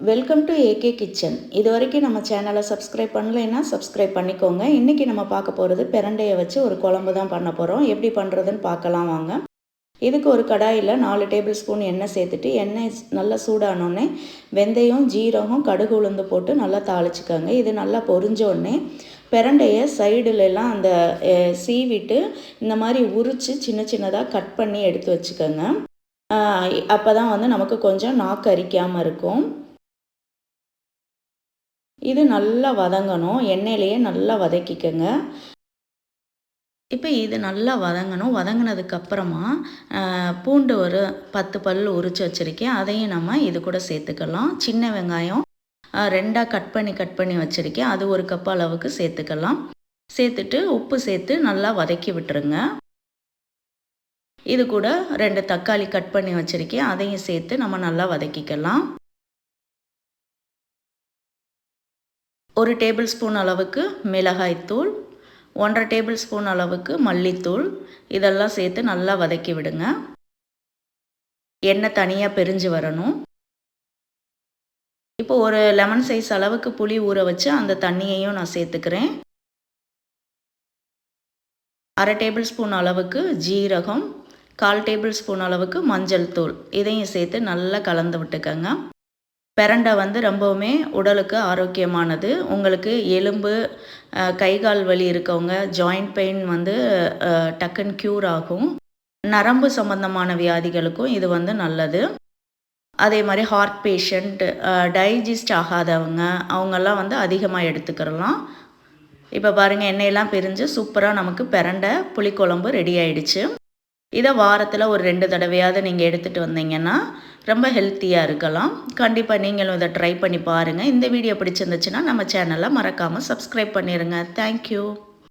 Welcome to AK kitchen இது வரைக்கும் நம்ம சேனலை சப்ஸ்கிரைப் பண்ணலைன்னா சப்ஸ்கிரைப் பண்ணிக்கோங்க. இன்றைக்கி நம்ம பார்க்க போகிறது பிரண்டையை வச்சு ஒரு குழம்பு தான் பண்ண போகிறோம் எப்படி பண்ணுறதுன்னு பார்க்கலாம் வாங்க. இதுக்கு ஒரு கடாயில் நாலு டேபிள் ஸ்பூன் எண்ணெய் சேர்த்துட்டு எண்ணெய் நல்லா சூடானோடனே வெந்தயம் ஜீரகம் கடுகு உளுந்து போட்டு நல்லா தாளிச்சுக்கோங்க. இது நல்லா பொறிஞ்சோடனே பிரண்டையை சைடுலலாம் அந்த சீவிட்டு இந்த மாதிரி உரித்து சின்ன சின்னதாக கட் பண்ணி எடுத்து வச்சுக்கோங்க. அப்போ தான் வந்து நமக்கு கொஞ்சம் நாக்கு அரிக்காமல் இருக்கும். இது நல்லா வதங்கணும். எண்ணெயிலேயே நல்லா வதக்கிக்கோங்க. இப்போ இது நல்லா வதங்கணும். வதங்கினதுக்கப்புறமா பூண்டு ஒரு பத்து பல் உரிச்சு வச்சுருக்கேன். அதையும் நம்ம இது கூட சேர்த்துக்கலாம். சின்ன வெங்காயம் ரெண்டாக கட் பண்ணி கட் பண்ணி வச்சுருக்கேன். அது ஒரு கப் அளவுக்கு சேர்த்துக்கலாம். சேர்த்துட்டு உப்பு சேர்த்து நல்லா வதக்கி விட்டுருங்க. இது கூட ரெண்டு தக்காளி கட் பண்ணி வச்சுருக்கேன். அதையும் சேர்த்து நம்ம நல்லா வதக்கிக்கலாம். ஒரு டேபிள் ஸ்பூன் அளவுக்கு மிளகாய்த்தூள் ஒன்றரை டேபிள் ஸ்பூன் அளவுக்கு மல்லித்தூள். இதெல்லாம் சேர்த்து நல்லா வதக்கி விடுங்க. எண்ணெய் தனியாக பிரிஞ்சு வரணும். இப்போ ஒரு லெமன் சைஸ் அளவுக்கு புளி ஊற வச்சு அந்த தண்ணியையும் நான் சேர்த்துக்கிறேன். அரை டேபிள் ஸ்பூன் அளவுக்கு ஜீரகம் கால் டேபிள் ஸ்பூன் அளவுக்கு மஞ்சள் தூள். இதையும் சேர்த்து நல்லா கலந்து விட்டுக்கோங்க. பிரண்டை வந்து ரொம்பவுமே உடலுக்கு ஆரோக்கியமானது. உங்களுக்கு எலும்பு கை கால் வலி இருக்கவங்க ஜாயிண்ட் பெயின் வந்து டக்குன்னு க்யூர் ஆகும். நரம்பு சம்பந்தமான வியாதிகளுக்கும் இது வந்து நல்லது. அதே மாதிரி ஹார்ட் பேஷண்ட் டைஜஸ்ட் ஆகாதவங்க அவங்கெல்லாம் வந்து அதிகமாக எடுத்துக்கிறலாம் இப்போ பாருங்கள் எண்ணெயெல்லாம் பிரிஞ்சு சூப்பராக நமக்கு பிரண்டை புளிக்குழம்பு ரெடி ஆயிடுச்சு. இதை வாரத்தில் ஒரு ரெண்டு தடவையாவது நீங்கள் எடுத்துகிட்டு வந்தீங்கன்னா ரொம்ப ஹெல்த்தியாக இருக்கலாம். கண்டிப்பாக நீங்களும் இதை ட்ரை பண்ணி பாருங்கள் இந்த வீடியோ பிடிச்சிருந்துச்சுன்னா நம்ம சேனலை மறக்காமல் சப்ஸ்கிரைப் பண்ணிடுங்க தேங்க்யூ